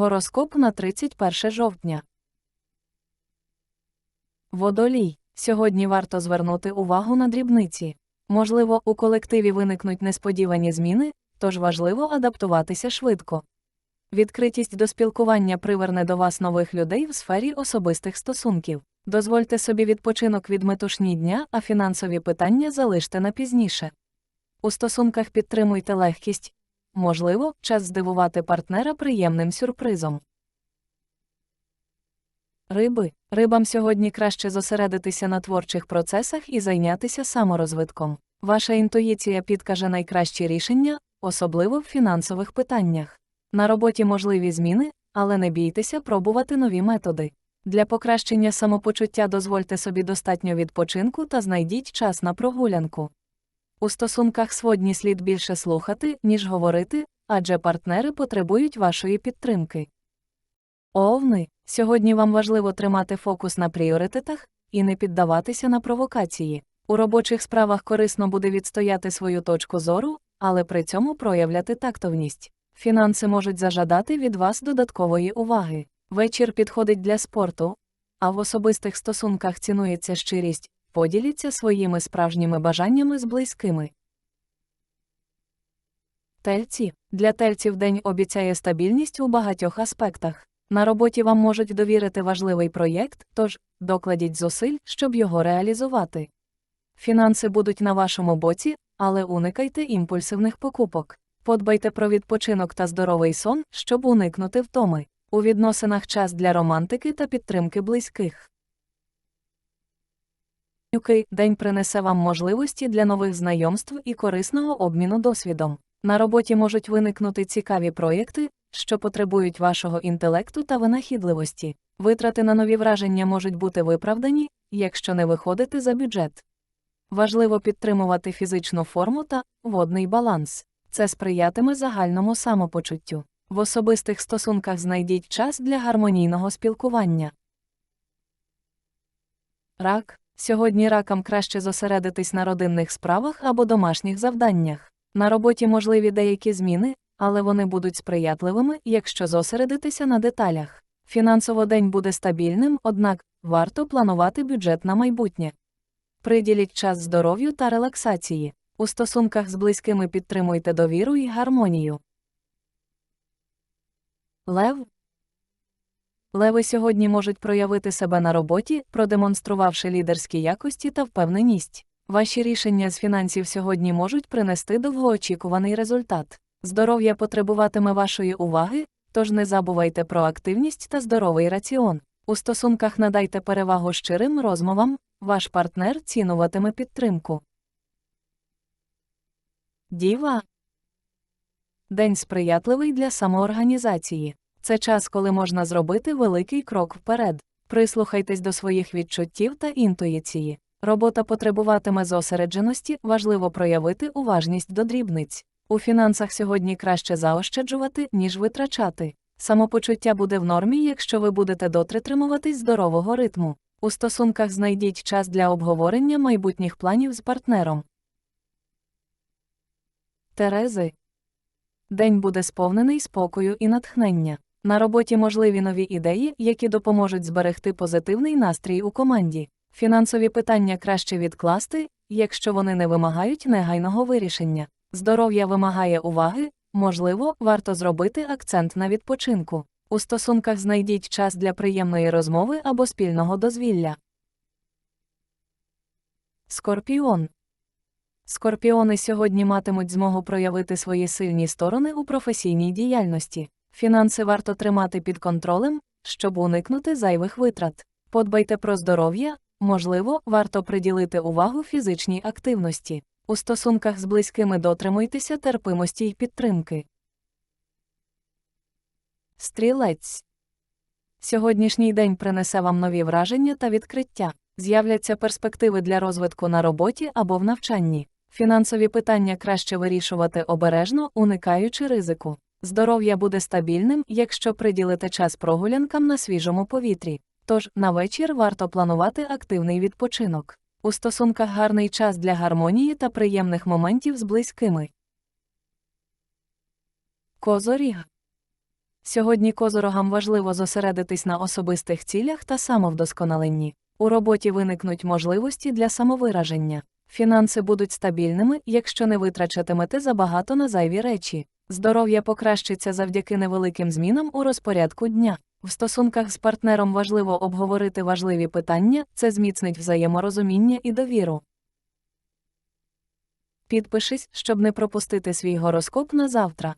Гороскоп на 31 жовтня. Водолій. Сьогодні варто звернути увагу на дрібниці. Можливо, у колективі виникнуть несподівані зміни, тож важливо адаптуватися швидко. Відкритість до спілкування приверне до вас нових людей в сфері особистих стосунків. Дозвольте собі відпочинок від метушні дня, а фінансові питання залиште на пізніше. У стосунках підтримуйте легкість. Можливо, час здивувати партнера приємним сюрпризом. Риби. Рибам сьогодні краще зосередитися на творчих процесах і зайнятися саморозвитком. Ваша інтуїція підкаже найкращі рішення, особливо в фінансових питаннях. На роботі можливі зміни, але не бійтеся пробувати нові методи. Для покращення самопочуття дозвольте собі достатньо відпочинку та знайдіть час на прогулянку. У стосунках сводні слід більше слухати, ніж говорити, адже партнери потребують вашої підтримки. Овни, сьогодні вам важливо тримати фокус на пріоритетах і не піддаватися на провокації. У робочих справах корисно буде відстояти свою точку зору, але при цьому проявляти тактовність. Фінанси можуть зажадати від вас додаткової уваги. Вечір підходить для спорту, а в особистих стосунках цінується щирість, поділіться своїми справжніми бажаннями з близькими. Тельці для тельців день обіцяє стабільність у багатьох аспектах. На роботі вам можуть довірити важливий проєкт, тож докладіть зусиль, щоб його реалізувати. Фінанси будуть на вашому боці, але уникайте імпульсивних покупок. Подбайте про відпочинок та здоровий сон, щоб уникнути втоми. У відносинах час для романтики та підтримки близьких. Юки день принесе вам можливості для нових знайомств і корисного обміну досвідом. На роботі можуть виникнути цікаві проєкти, що потребують вашого інтелекту та винахідливості. Витрати на нові враження можуть бути виправдані, якщо не виходити за бюджет. Важливо підтримувати фізичну форму та водний баланс. Це сприятиме загальному самопочуттю. В особистих стосунках знайдіть час для гармонійного спілкування. Рак. Сьогодні ракам краще зосередитись на родинних справах або домашніх завданнях. На роботі можливі деякі зміни, але вони будуть сприятливими, якщо зосередитися на деталях. Фінансово день буде стабільним, однак варто планувати бюджет на майбутнє. Приділіть час здоров'ю та релаксації. У стосунках з близькими підтримуйте довіру і гармонію. Лев Леви сьогодні можуть проявити себе на роботі, продемонструвавши лідерські якості та впевненість. Ваші рішення з фінансів сьогодні можуть принести довгоочікуваний результат. Здоров'я потребуватиме вашої уваги, тож не забувайте про активність та здоровий раціон. У стосунках надайте перевагу щирим розмовам, ваш партнер цінуватиме підтримку. Діва День сприятливий для самоорганізації. Це час, коли можна зробити великий крок вперед. Прислухайтесь до своїх відчуттів та інтуїції. Робота потребуватиме зосередженості, важливо проявити уважність до дрібниць. У фінансах сьогодні краще заощаджувати, ніж витрачати. Самопочуття буде в нормі, якщо ви будете дотритримуватись здорового ритму. У стосунках знайдіть час для обговорення майбутніх планів з партнером. Терези. День буде сповнений спокою і натхнення. На роботі можливі нові ідеї, які допоможуть зберегти позитивний настрій у команді. Фінансові питання краще відкласти, якщо вони не вимагають негайного вирішення. Здоров'я вимагає уваги, можливо, варто зробити акцент на відпочинку. У стосунках знайдіть час для приємної розмови або спільного дозвілля. Скорпіон Скорпіони сьогодні матимуть змогу проявити свої сильні сторони у професійній діяльності. Фінанси варто тримати під контролем, щоб уникнути зайвих витрат. Подбайте про здоров'я, можливо, варто приділити увагу фізичній активності. У стосунках з близькими дотримуйтеся терпимості й підтримки. Стрілець Сьогоднішній день принесе вам нові враження та відкриття. З'являться перспективи для розвитку на роботі або в навчанні. Фінансові питання краще вирішувати обережно, уникаючи ризику. Здоров'я буде стабільним, якщо приділите час прогулянкам на свіжому повітрі. Тож на вечір варто планувати активний відпочинок. У стосунках гарний час для гармонії та приємних моментів з близькими. Козоріг. Сьогодні козорогам важливо зосередитись на особистих цілях та самовдосконаленні. У роботі виникнуть можливості для самовираження. Фінанси будуть стабільними, якщо не витрачатимете забагато на зайві речі. Здоров'я покращиться завдяки невеликим змінам у розпорядку дня. В стосунках з партнером важливо обговорити важливі питання, це зміцнить взаєморозуміння і довіру. Підпишись, щоб не пропустити свій гороскоп на завтра.